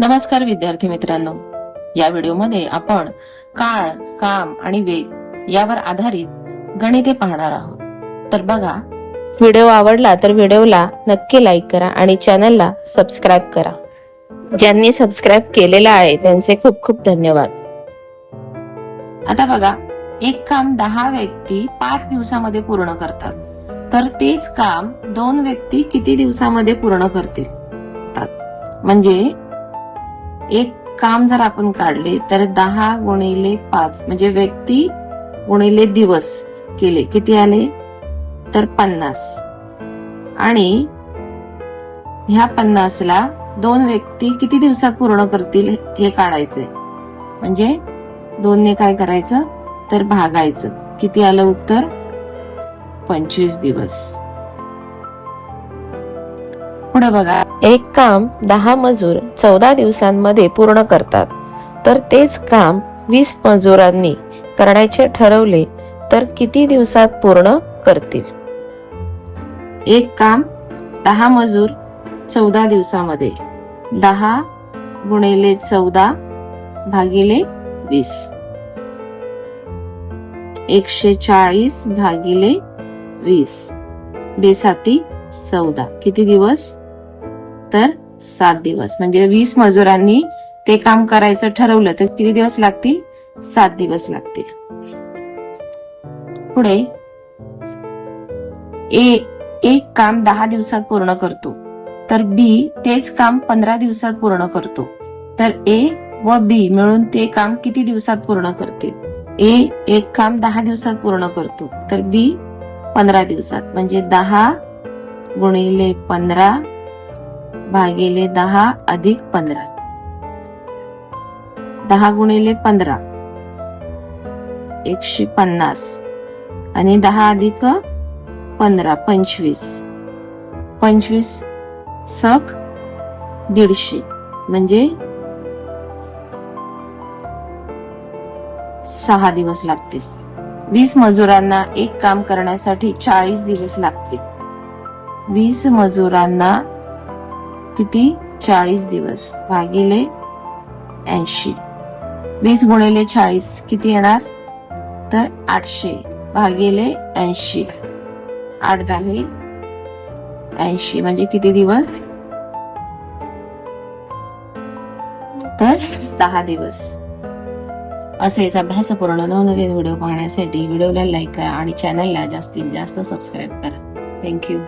नमस्कार विद्यार्थी मित्रांनो. या व्हिडिओमध्ये आपण काळ काम आणि वेग यावर आधारित गणिते पाहणार आहोत. तर बघा व्हिडिओ आवडला तर व्हिडिओला नक्की लाईक करा आणि चॅनलला सबस्क्राईब करा. ज्यांनी सबस्क्राईब केलेलं आहे त्यांचे खूप खूप धन्यवाद. आता बघा एक काम दहा व्यक्ती पाच दिवसामध्ये पूर्ण करतात. तर तेच काम दोन व्यक्ती किती दिवसामध्ये पूर्ण करतील? म्हणजे एक काम जर आपण काढले तर दहा गुणिले पाच म्हणजे व्यक्ती गुणिले दिवस केले. किती आले? तर पन्नास. आणि ह्या पन्नासला दोन व्यक्ती किती दिवसात पूर्ण करतील हे काढायचंय. म्हणजे दोनने काय करायचं? तर भागायचं. किती आलं उत्तर? पंचवीस दिवस. पुढे बघा. एक काम दहा मजूर चौदा दिवसांमध्ये पूर्ण करतात. तर तेच काम वीस मजुरांनी करण्याचे ठरवले तर किती दिवसात पूर्ण करतील? एक काम दहा मजूर चौदा दिवसामध्ये. दहा गुणिले चौदा भागिले वीस. एकशे चाळीस भागिले वीस. बेसाती चौदा. किती दिवस? तर सात दिवस. म्हणजे वीस मजुरांनी ते काम करायचं ठरवलं तर किती दिवस लागतील? सात दिवस लागतील. पुढे ए एक काम दहा दिवसात पूर्ण करतो. तर बी तेच काम पंधरा दिवसात पूर्ण करतो. तर ए व बी मिळून ते काम किती दिवसात पूर्ण करतील? ए एक काम दहा दिवसात पूर्ण करतो. तर बी पंधरा दिवसात. म्हणजे दहा गुणिले पंधरा भागिले दहा अधिक पंधरा. दहा गुणिले पंधरा. एकशे पन्नास. आणि दहा अधिक पंधरा पंचवीस. पंचवीस सख दीडशे. म्हणजे सहा दिवस लागतील वीस मजुरांना एक काम करण्यासाठी चाळीस दिवस लागतील वीस मजुरांना किती? चाळीस दिवस. भागिले ऐंशी. वीस गुणिले चाळीस किती येणार? तर आठशे. भागिले ऐंशी. आठ दहा ऐंशी. म्हणजे किती दिवस? तर दहा दिवस. असेच अभ्यासपूर्ण नवनवीन व्हिडिओ पाहण्यासाठी व्हिडिओला लाईक करा आणि चॅनलला जास्तीत जास्त सबस्क्राईब करा. थँक्यू.